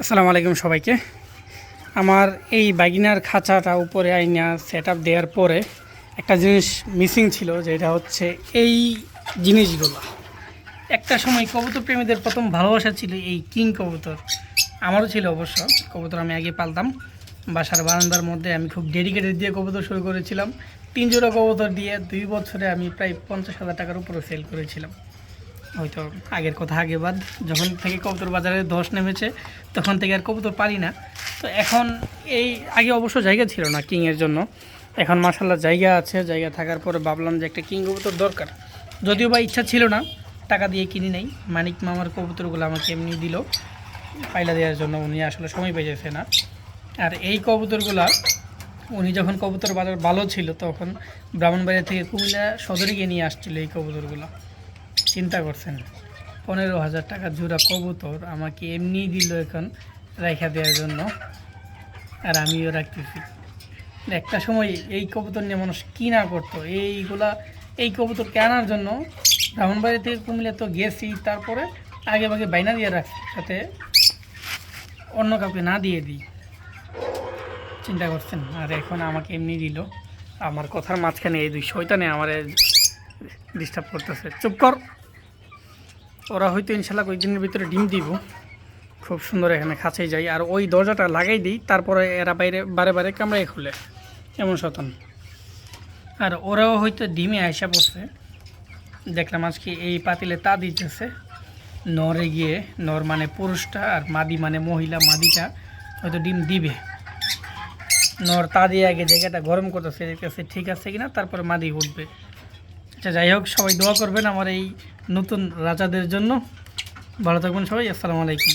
আসসালামু আলাইকুম সবাইকে। আমার এই বাগিনার খাঁচাটা উপরে আইনা সেট আপ দেওয়ার পরে একটা জিনিস মিসিং ছিল, যেটা হচ্ছে এই জিনিসগুলো। একটা সময় কবুতর প্রেমীদের প্রথম ভালোবাসা ছিল এই কিং কবুতর। আমারও ছিল অবশ্য, কবুতর আমি আগে পালতাম। বাসার বারান্দার মধ্যে আমি খুব ডেডিকেটেড দিয়ে কবুতর শুরু করেছিলাম। তিন জোড়া কবুতর দিয়ে দুই বছরে আমি প্রায় পঞ্চাশ হাজার টাকার উপরে সেল করেছিলাম। হয়তো আগের কথা, আগে বাদ। যখন থেকে কবুতর বাজারে ধস নেমেছে, তখন থেকে আর কবুতর পারি না। তো এখন এই আগে অবশ্য জায়গা ছিল না কিংয়ের জন্য। এখন মার্শাল্লাহ জায়গা আছে, জায়গা থাকার পরে ভাবলাম যে একটা কিং কবুতর দরকার। যদিও বা ইচ্ছা ছিল না, টাকা দিয়ে কিনি নাই। মানিক মামার কবুতরগুলো আমাকে এমনি দিল, পাইলা দেওয়ার জন্য উনি আসলে সময় পেয়েছে না। আর এই কবুতরগুলা, উনি যখন কবুতর বাজার ভালো ছিল, তখন ব্রাহ্মণবাড়িয়া থেকে কুমিল্লা সদরে গিয়ে নিয়ে আসছিল এই কবুতরগুলো। চিন্তা করছেন পনেরো হাজার টাকা জোড়া কবুতর আমাকে এমনি দিল এখন রেখা দেওয়ার জন্য, আর আমিও রাখতেছি। একটা সময় এই কবুতর নিয়ে মানুষ কি না করতো। এইগুলা, এই কবুতর কেনার জন্য ব্রাহ্মণবাড়ি থেকে কুমিল্লা তো গেছি, তারপরে আগে ভাগে বাইনা দিয়ে রাখি সাথে অন্য কাউকে না দিয়ে দিই। চিন্তা করছেন আর এখন আমাকে এমনি দিল। আমার কথার মাঝখানে এই দুই শয়তানে আমার ডিস্টার্ব করতেছে। চুপ কর। ওরা হয়তো ইনশাল্লাহ কয়েকদিনের ভিতরে ডিম দিব। খুব সুন্দর এখানে খাঁচাই যাই আর ওই দরজাটা লাগাই দিই, তারপরে এরা বাইরে, বারে বারে কামড়াই খুলে। এমন শতান আর ওরাও হয়তো ডিমে আয়সা পড়ছে। দেখলাম আজকে এই পাতিলে তা দিতেছে। নরে গিয়ে, নর মানে পুরুষটা আর মাদি মানে মহিলা, মাদিটা হয়তো ডিম দিবে। নর তা দিয়ে আগে জায়গাটা গরম করতেছে ঠিক আছে কিনা, তারপরে মাদি উঠবে। আচ্ছা যাই হোক, সবাই দোয়া করবেন আমার এই নতুন রাজাদের জন্য। ভালো থাকবেন সবাই, আসসালামু আলাইকুম।